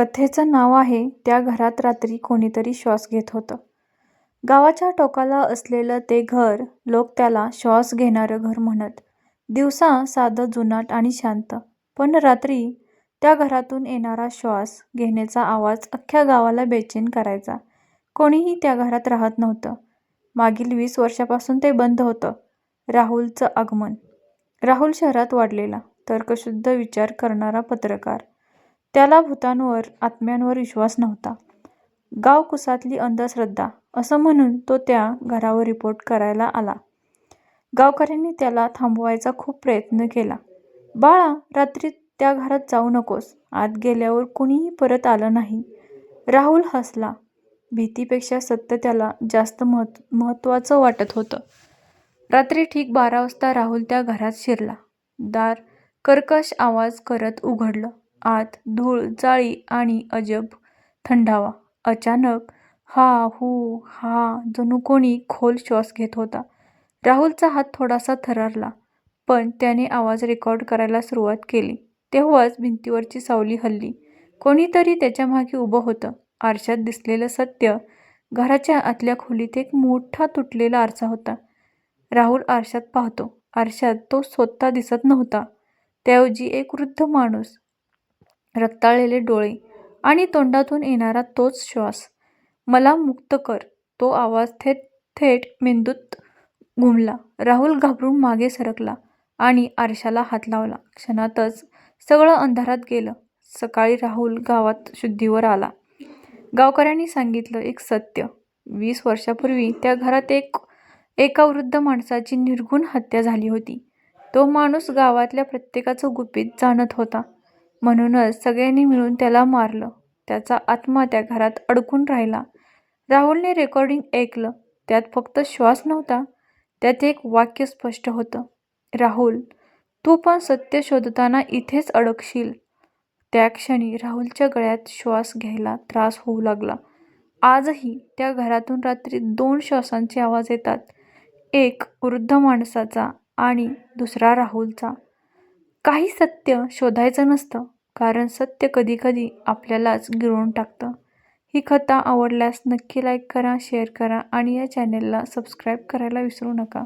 कथेचं नाव आहे त्या घरात रात्री कोणीतरी श्वास घेत होतं. गावाच्या टोकाला असलेलं ते घर लोक त्याला श्वास घेणारं घर म्हणत. दिवसा साधं जुनाट आणि शांत. पण रात्री त्या घरातून येणारा श्वास घेण्याचा आवाज अख्ख्या गावाला बेचैन करायचा. कोणीही त्या घरात राहत नव्हतं. मागील वीस वर्षापासून ते बंद होतं. राहुलचं आगमन. राहुल शहरात वाढलेला, तर्कशुद्ध विचार करणारा पत्रकार. त्याला भुतांवर, आत्म्यांवर विश्वास नव्हता. गावकुसातली अंधश्रद्धा, असं म्हणून तो त्या घरावर रिपोर्ट करायला आला. गावकऱ्यांनी त्याला थांबवायचा खूप प्रयत्न केला. बाळा, रात्री त्या घरात जाऊ नकोस. आत गेल्यावर कुणीही परत आलं नाही. राहुल हसला. भीतीपेक्षा सत्य त्याला जास्त महत्त्वाचं वाटत होतं. रात्री ठीक बारा वाजता राहुल त्या घरात शिरला. दार कर्कश आवाज करत उघडलं. आत धूळ, जाळी आणि अजब थंडावा. अचानक हा-हू, हा जणू कोणी खोल श्वास घेत होता. राहुलचा हात थोडासा थरारला पण त्याने आवाज रेकॉर्ड करायला सुरुवात केली तेव्हाच भिंतीवरची सावली हल्ली कोणीतरी त्याच्यामागे उभं होतं. आरशात दिसलेलं सत्य. घराच्या आतल्या खोलीत एक मोठा तुटलेला आरसा होता. राहुल आरशात पाहतो. आरशात तो स्वतः दिसत नव्हता. त्याऐवजी एक वृद्ध माणूस. रक्ताळलेले डोळे आणि तोंडातून येणारा तोच श्वास. मला मुक्त कर. तो आवाज थेट थेट मेंदूत घुमला. राहुल घाबरून मागे सरकला आणि आरशाला हात लावला. क्षणातच सगळं अंधारात गेलं. सकाळी राहुल गावात शुद्धीवर आला. गावकऱ्यांनी सांगितलं एक सत्य. वीस वर्षापूर्वी त्या घरात एक एका वृद्ध माणसाची निर्घृण हत्या झाली होती. तो माणूस गावातल्या प्रत्येकाचं गुपित जाणत होता. म्हणूनच सगळ्यांनी मिळून त्याला मारलं. त्याचा आत्मा त्या घरात अडकून राहिला. राहुलने रेकॉर्डिंग ऐकलं. त्यात फक्त श्वास नव्हता. त्यात एक वाक्य स्पष्ट होतं. राहुल, तू पण सत्य शोधताना इथेच अडकशील. त्या क्षणी राहुलच्या गळ्यात श्वास घ्यायला त्रास होऊ लागला. आजही त्या घरातून रात्री दोन श्वासांचे आवाज येतात. एक वृद्ध माणसाचा आणि दुसरा राहुलचा. काही सत्य शोधायचं नसतं. कारण सत्य कधीकधी आपल्यालाच गिळून टाकतं. ही कथा आवडल्यास नक्की लाईक करा, शेअर करा आणि या चॅनेलला सबस्क्राईब करायला विसरू नका.